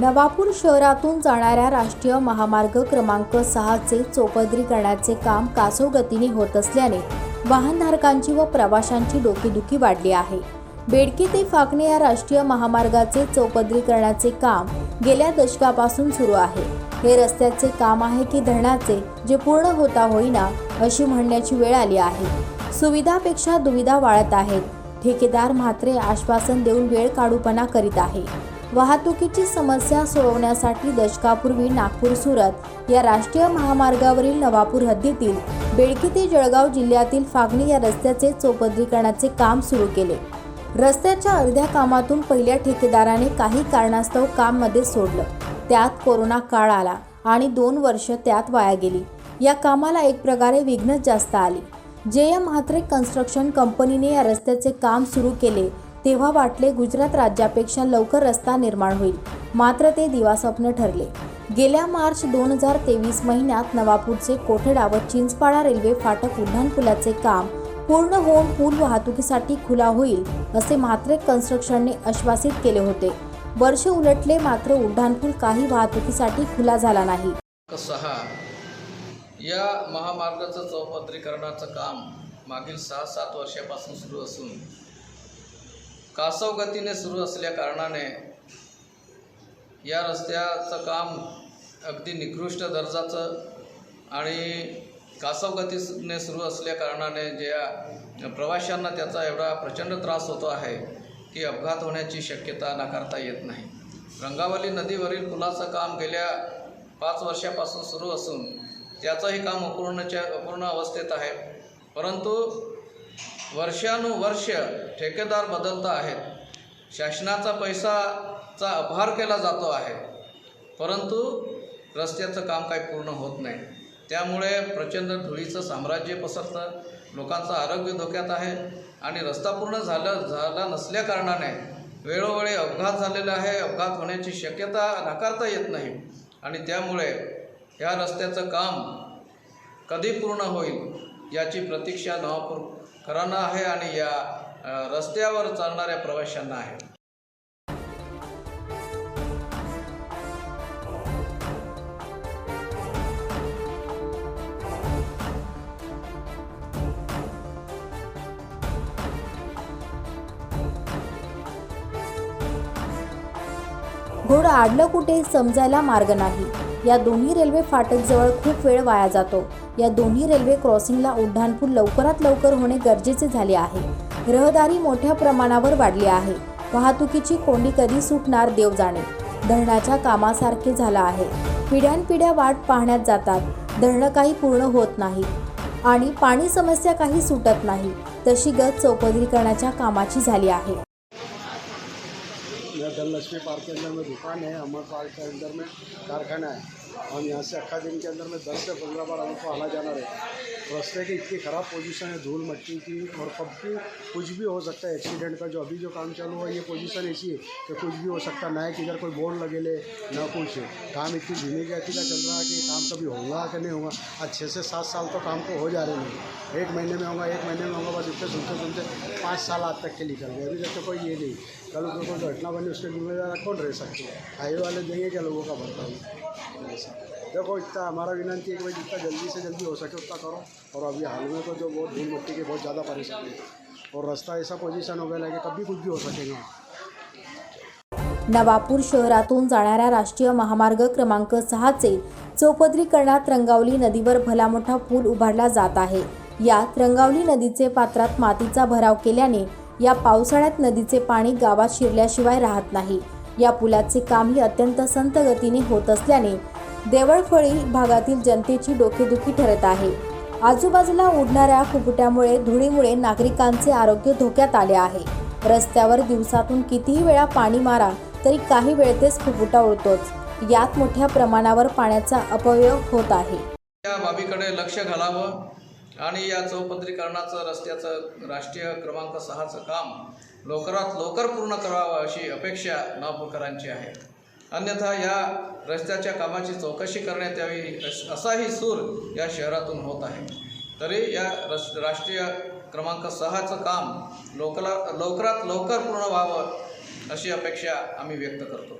नवापूर शहरातून जाणाऱ्या राष्ट्रीय महामार्ग क्रमांक सहाचे चौपदरीकरणाचे काम कासव गतीने होत असल्याने वाहनधारकांची व प्रवाशांची डोकेदुखी वाढली आहे. बेडकी ते फाकणे या राष्ट्रीय महामार्गाचे चौपदरीकरणाचे काम गेल्या दशकापासून सुरू आहे. हे रस्त्याचे काम आहे की धरणाचे जे पूर्ण होता होईना अशी म्हणण्याची वेळ आली आहे. सुविधापेक्षा दुविधा वाढत आहेत. ठेकेदार मात्र आश्वासन देऊन वेळ काढूपणा करीत आहे. वाहतुकीची समस्या सोडवण्यासाठी दशकापूर्वी नागपूर सुरत या राष्ट्रीय महामार्गावरील नवापूर हद्दीतील बेडकी ते जळगाव जिल्ह्यातील फागणी या रस्त्याचे चौपदरीकरणाचे काम सुरू केले. रस्त्याच्या अर्ध्या कामातून पहिल्या ठेकेदाराने काही कारणास्तव काममध्ये सोडलं. त्यात कोरोना काळ आला आणि दोन वर्ष त्यात वाया गेली. या कामाला एक प्रकारे विघ्नच जास्त आली. जे एम म्हात्रे कन्स्ट्रक्शन कंपनीने या रस्त्याचे काम सुरू केले तेव्हा वाटले गुजरात राज्यापेक्षा लवकर रस्ता निर्माण होईल. मात्र ते दिवास्वप्न ठरले. गेल्या मार्च दोन हजार तेवीस महिन्यात नवापूरचे कोठडा व चिंचपाडा रेल्वे फाटक उड्डाणपुलाचे काम पूर्ण होऊन पूल वाहतुकीसाठी खुला होईल असे म्हात्रे कन्स्ट्रक्शनने आश्वासित केले होते. वर्ष उलटले मात्र उड्डाणपूल काही वाहतुकीसाठी खुला झाला नाही. सहा. या महामार्गाचं चौपदरीकरणाचं काम मागील सहा सात वर्षापासून सुरू असून कासव गतीने सुरू असल्या कारणाने या रस्त्याचं काम अगदी निकृष्ट दर्जाचं आणि कासव गतीने सुरू असल्या कारणाने ज्या प्रवाशांना त्याचा एवढा प्रचंड त्रास होतो आहे की अपघात होण्याची शक्यता नाकारता येत नाही. रंगावली नदीवरील पुलाचं काम गेल्या पाच वर्षापासून सुरू असून त्याचंही काम अपूर्णच्या अपूर्ण अवस्थेत आहे. परंतु वर्षानुवर्ष ठेकेदार बदलत आहेत शासनाचा पैसाचा अपहार केला जातो आहे. परंतु रस्त्याचं काम काही पूर्ण होत नाही. त्यामुळे प्रचंड धुळीचं साम्राज्य पसरतं. लोकांचं आरोग्य धोक्यात आहे. आणि रस्ता पूर्ण झालं झाला नसल्याकारणाने वेळोवेळी अपघात झालेला आहे. अपघात होण्याची शक्यता नाकारता येत नाही. आणि त्यामुळे ह्या रस्त्याचं काम कधी पूर्ण होईल याची प्रतीक्षा नवापूरकरांना आहे आणि या रस्त्यावर चालणाऱ्या प्रवाशांना आहे. घोड आडलं कुठे समजायला मार्ग नाही. या दोन्ही रेल्वे फाटकजवळ खूप वेळ वाया जातो. या दोन्ही रेल्वे क्रॉसिंगला उड्डाणपूल लवकरात लवकर होणे गरजेचे झाले आहे. रहदारी मोठ्या प्रमाणावर वाढली आहे. वाहतुकीची कोंडी कधी सुटणार देव जाणे. धरणाच्या कामासारखे झालं आहे. पिढ्यानपिढ्या वाट पाहण्यात जातात. धरणं काही पूर्ण होत नाही आणि पाणी समस्या काही सुटत नाही. तशी गत चौपदरीकरणाच्या कामाची झाली आहे. मेरा धनलक्ष्मी पार्क के अंदर में दुकान है अमर पार्क के अंदर में कारखाना है और यहाँ से अक्का दिन के अंदर में दस से पंद्रह बार हमको आना जाना रहता है रास्ते की इतनी ख़राब पोजीशन है, धूल मट्टी की और कब की कुछ भी हो सकता है एक्सीडेंट का जो अभी जो काम चालू हुआ, ये पोजीशन ऐसी है कि कुछ भी हो सकता ना है कि इधर कोई बोर्ड लगे ले ना कुछ। काम इतनी धीमी गति का चल रहा है कि काम कभी होगा कि नहीं होगा? आज छः से सात साल तो काम को हो जा रहे हैं। एक महीने में होगा, एक महीने में होगा, बस इतने सुनते सुनते पाँच साल आज तक के निकल गए। अभी तक तो कोई ये नहीं। कल को कोई घटना बनी, उसके जिम्मेदार कौन रह सकते? हैं हाईवे वाले देंगे क्या लोगों का भरपाई? ऐसा। देखो इतना हमारा विनंती है कि भाई जितना जल्दी से जल्दी हो सके उतना करो। और अभी हाल में तो जो बहुत धूल मिट्टी की बहुत ज़्यादा परेशानी है। और रास्ता ऐसा पोजिशन हो गया है कि कभी कुछ भी हो सकेगा नवापूर शहरातून जाणाऱ्या राष्ट्रीय महामार्ग क्रमांक सहाचे चौपदरीकरणात रंगावली नदीवर भला मोठा पूल उभारला जात आहे. यात रंगावली नदीचे पात्रात मातीचा भराव केल्याने या पावसाळ्यात नदीचे पाणी गावात शिरल्याशिवाय राहत नाही. या पुलाचे कामही अत्यंत संत गतीने होत असल्याने देवळफळी भागातील जनतेची डोकेदुखी ठरत आहे. आजूबाजूला उडणाऱ्या फुफुट्यामुळे धुळीमुळे नागरिकांचे आरोग्य धोक्यात आले आहे. रस्त्यावर दिवसातून कितीही वेळा पाणी मारा तरी काही वेळेतच फुफुटा उडतोच. यात मोठ्या प्रमाणावर पाण्याचा अपव्यय होत आहे. या बाबीकडे लक्ष घालावं आणि या चौपदरीकरणाचं रस्त्याचं राष्ट्रीय क्रमांक सहाचं काम लवकरात लवकर पूर्ण करावं अशी अपेक्षा नागपूरकरांची आहे. अन्यथा या रस्त्याच्या कामाची चौकशी करण्यात यावी असाही सूर या शहरातून होत आहे. तरी या रस राष्ट्रीय क्रमांक सहाचं काम लवकरा लवकरात लवकर पूर्ण व्हावं अशी अपेक्षा आम्ही व्यक्त करतो.